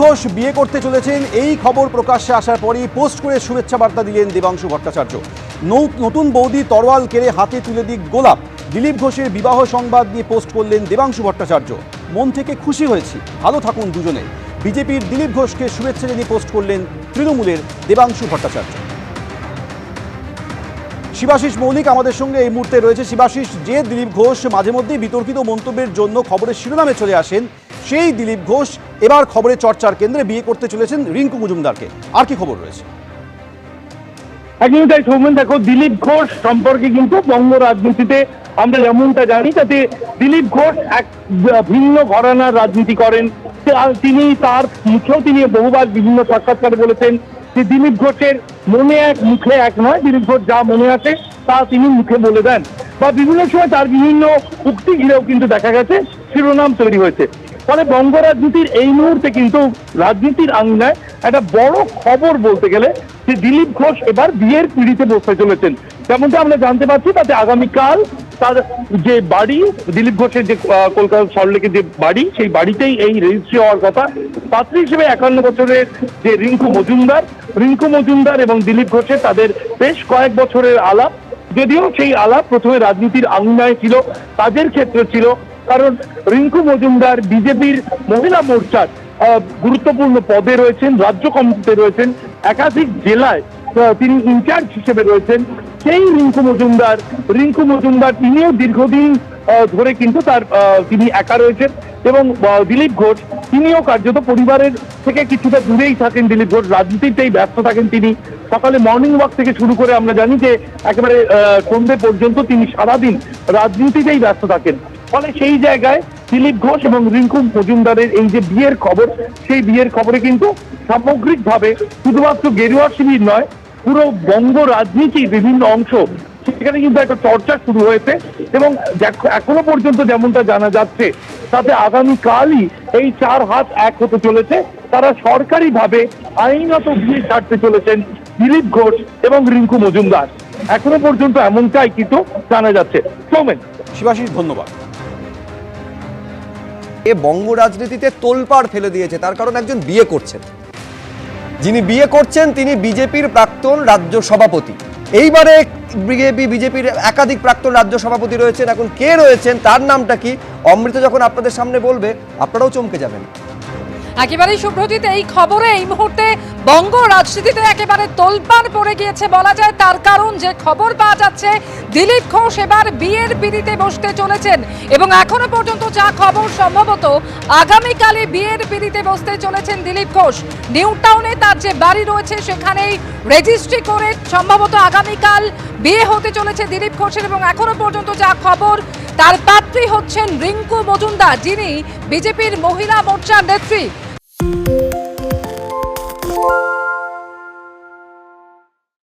ঘোষ বিয়ে করতে চলেছেন। এই খবর প্রকাশ্যে আসার পরই পোস্ট করে শুভেচ্ছা বার্তা দিলেন দেবাংশু ভট্টাচার্য। নতুন বৌদি তরোয়াল কেড়ে হাতে তুলে দিক গোলাপ। দিলীপ ঘোষের বিবাহ সংবাদ নিয়ে পোস্ট করলেন দেবাংশু ভট্টাচার্য। মন থেকে খুশি হয়েছি। ভালো থাকুন দুজনে। বিজেপির দিলীপ ঘোষকে শুভেচ্ছা জানিয়ে পোস্ট করলেন তৃণমূলের দেবাংশু ভট্টাচার্য। শিবাশিস মৌলিক আমাদের সঙ্গে এই মুহূর্তে রয়েছে। শিবাশিস, যে দিলীপ ঘোষ, মাঝে মধ্যেই বিতর্কিত মন্তব্যের জন্য খবরের শিরোনামে চলে আসেন, সেই দিলীপ ঘোষ এবার খবরের চর্চার কেন্দ্রে বিয়ে করতে চলেছেন রিঙ্কু মজুমদারকে। আর কি খবর রয়েছে? একদমই তাই সৌমেন দেখো, দিলীপ ঘোষ সম্পর্কে কিন্তু বঙ্গ রাজনীতিতে আমরা যেমনটা জানি, তাতে দিলীপ ঘোষ এক ভিন্ন ঘরানার রাজনীতি করেন। তিনি তার মুখেও তিনি বহুবার বিভিন্ন সাক্ষাৎকারে বলেছেন। যে দিলীপ ঘোষের মনে এক মুখে এক নয়, দিলীপ ঘোষ যা মনে আছে তা তিনি মুখে বলে দেন। বা বিভিন্ন সময় তার বিভিন্ন উক্তি ঘিরেও কিন্তু দেখা গেছে, শিরোনাম তৈরি হয়েছে। ফলে বঙ্গ রাজনীতির এই মুহূর্তে কিন্তু রাজনীতির আঙিনায় একটা বড় খবর বলতে গেলে যে দিলীপ ঘোষ এবার বিয়ের পিড়িতে বসতে চলেছেন। যেমনটা আমরা জানতে পারছি, তাতে আগামীকাল তার যে বাড়ি, দিলীপ ঘোষের যে কলকাতা সল্টলেকের যে বাড়ি, সেই বাড়িতেই এই রেজিস্ট্রি হওয়ার কথা। পাত্রী হিসেবে একান্ন বছরের যে রিঙ্কু মজুমদার রিঙ্কু মজুমদার এবং দিলীপ ঘোষের তাদের বেশ কয়েক বছরের আলাপ, যদিও সেই আলাপ প্রথমে রাজনীতির আঙিনায় ছিল তাদের ক্ষেত্রে ছিল, কারণ রিঙ্কু মজুমদার বিজেপির মহিলা মোর্চার গুরুত্বপূর্ণ পদে রয়েছেন, রাজ্য কমিটিতে রয়েছেন, একাধিক জেলায় তিনি ইনচার্জ হিসেবে রয়েছেন। সেই রিঙ্কু মজুমদার রিঙ্কু মজুমদার তিনিও দীর্ঘদিন ধরে কিন্তু তার তিনি একা রয়েছেন। এবং দিলীপ ঘোষ তিনিও কার্যত পরিবারের থেকে কিছুটা দূরেই থাকেন দিলীপ ঘোষ। রাজনীতিতেই ব্যস্ত থাকেন তিনি। সকালে মর্নিং ওয়াক থেকে শুরু করে আমরা জানি যে একেবারে আহ, সন্ধে পর্যন্ত তিনি সারাদিন রাজনীতিতেই ব্যস্ত থাকেন। ফলে সেই জায়গায় দিলীপ ঘোষ এবং রিঙ্কু মজুমদারের এই যে বিয়ের খবর সেই বিয়ের খবরে কিন্তু সামগ্রিকভাবে শুধুমাত্র গেরুয়া শিবির নয় পুরো বঙ্গ রাজনীতির বিভিন্ন অংশ সেখানে কিন্তু একটা চর্চা শুরু হয়েছে। এবং এখনও পর্যন্ত যেমনটা জানা যাচ্ছে তাতে আগামীকালই এই চার হাত এক হতে চলেছে। তারা সরকারিভাবে আইনত বিয়ে ছাড়তে চলেছেন দিলীপ ঘোষ এবং রিঙ্কু মজুমদার। এখনও পর্যন্ত এমনটাই কিন্তু জানা যাচ্ছে। সৌমেন। শিবাশিস, ধন্যবাদ। এ বঙ্গ রাজনীতিতে তোলপাড় ফেলে দিয়েছে, তার কারণ একজন বিয়ে করছেন। যিনি বিয়ে করছেন, তিনি বিজেপির প্রাক্তন রাজ্য সভাপতি। এইবারে বিজেপি, বিজেপির একাধিক প্রাক্তন রাজ্য সভাপতি রয়েছেন। এখন কে রয়েছেন? তার নামটা কি? অমৃত যখন আপনাদের সামনে বলবে, আপনারাও চমকে যাবেন। একেবারেই সুব্রজিৎ এই খবরে এই মুহূর্তে বঙ্গ রাজনীতিতে একেবারে তোলপাড় পড়ে গিয়েছে বলা যায়। তার কারণ যে খবর পাওয়া যাচ্ছে, দিলীপ ঘোষ এবার বিয়ের পিড়িতে বসতে চলেছেন এবং এখনও পর্যন্ত যা খবর সম্ভবত আগামীকালে বিয়ের পিড়িতে বসতে চলেছেন দিলীপ ঘোষ। নিউ টাউনে তার যে বাড়ি রয়েছে, সেখানেই রেজিস্ট্রি করে সম্ভবত আগামীকাল বিয়ে হতে চলেছে দিলীপ ঘোষের এবং এখনও পর্যন্ত যা খবর, তার পাত্রী হচ্ছেন রিঙ্কু মজুমদার, যিনি বিজেপির মহিলা মোর্চার নেত্রী। Thank you.